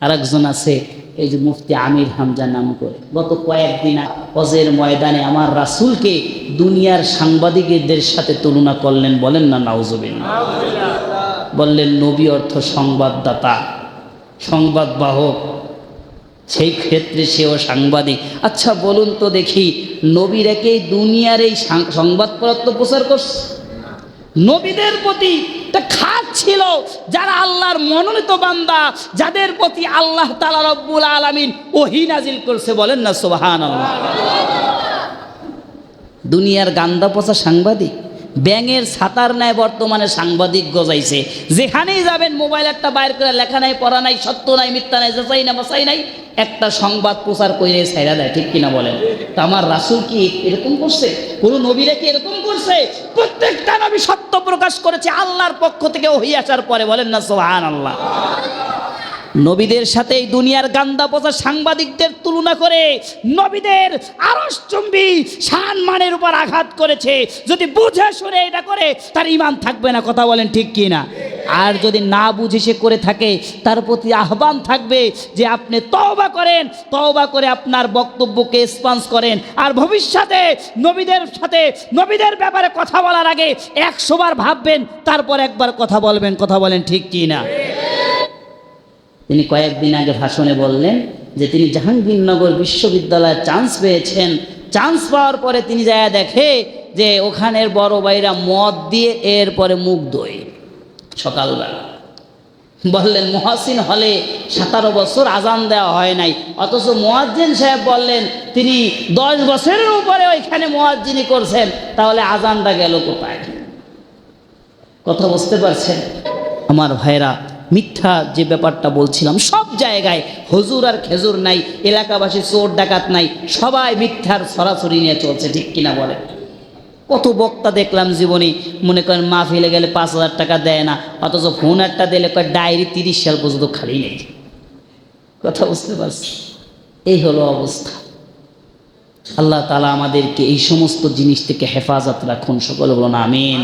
আর একজন আছে, এই যে মুফতি আমির হামজা নাম করে। গত কয়েকদিন হজের ময়দানে আমার রাসূলকে দুনিয়ার সাংবাদিকদের সাথে তুলনা করলেন, বলেন না, নাউজুবিল্লাহ। বললেন, নবী অর্থ সংবাদদাতা, সংবাদবাহক, সেই ক্ষেত্রে সেও সাংবাদিক। আচ্ছা বলুন তো দেখি নবী রেখে দুনিয়ার এই সাং- সংবাদপত্র প্রচার করছে? নবীদের প্রতি একটা খাত ছিল যারা আল্লাহর মনোনীত বান্দা, যাদের প্রতি আল্লাহ তালা রব্বুল আলমিন ওহি নাজিল করছে, বলেন না সোহান দুনিয়ার গান্দা পচা সাংবাদিক, ব্যাঙের ছাতার নেয় বর্তমানে সাংবাদিক গজাইছে। যেখানেই যাবেন, মোবাইল একটা বাইর করে লেখা নাই, পড়া নাই, সত্য নাই, মিথ্যা নাই, যাচাই না বাসাই নাই একটা সংবাদ প্রচার করে ছাইরা দেয়, ঠিক কিনা বলেন? তা আমার রাসুল কি এরকম করছে? কোন নবীরা কি এরকম করছে? প্রত্যেকটা নবী সত্য প্রকাশ করেছে, আল্লাহর পক্ষ থেকে ওহি আসার পরে বলেন না সোহান আল্লাহ নবীদের সাথে এই দুনিয়ার গান্দা পচা সাংবাদিকদের তুলনা করে নবীদের আরসচুম্বী সম্মানের উপর আঘাত করেছে। যদি বুঝে শুনে এটা করে, তার ইমান থাকবে না, কথা বলেন ঠিক কি না আর যদি না বুঝে সে করে থাকে, তার প্রতি আহ্বান থাকবে যে আপনি তওবা করেন, তওবা করে আপনার বক্তব্যকে স্পন্স করেন। আর ভবিষ্যতে নবীদের সাথে, নবীদের ব্যাপারে কথা বলার আগে একশোবার ভাববেন, তারপর একবার কথা বলবেন, কথা বলেন ঠিক কি না তিনি কয়েকদিন আগে ভাষণে বললেন যে তিনি জাহাঙ্গীরনগর বিশ্ববিদ্যালয়ে চান্স পেয়েছেন। চান্স পাওয়ার পরে তিনি যায় দেখে যে ওখানের বড় ভাইরা মদ দিয়ে এরপরে মুখ দই সকালবেলা। বললেন, মহাসিন হলে সতেরো বছর আজান দেওয়া হয় নাই। অথচ মোয়াজ্জিন সাহেব বললেন, তিনি দশ বছরের উপরে ওইখানে মোয়াজ্জিনি করছেন। তাহলে আজানটা গেল কোথায়? কথা বুঝতে পারছেন? আমার ভাইরা মিথ্যা যে ব্যাপারটা বলছিলাম, সব জায়গায় হজুর আর খেজুর নাই, এলাকাবাসী চোর ডাকাত নাই, সবাই মিথ্যার সরাসরি নিয়ে চলছে, ঠিক কিনা বলে কত বক্তা দেখলাম জীবনে, মনে করেন মা ফেলে গেলে পাঁচ হাজার টাকা দেয় না, অথচ ফোন একটা দিলে কয়, ডায়েরি তিরিশ সাল পর্যন্ত খালি নেই। কথা বুঝতে পারছি এই হলো অবস্থা। আল্লাহ তালা আমাদেরকে এই সমস্ত জিনিস থেকে হেফাজত রাখুন, সকল বলুন আমিন।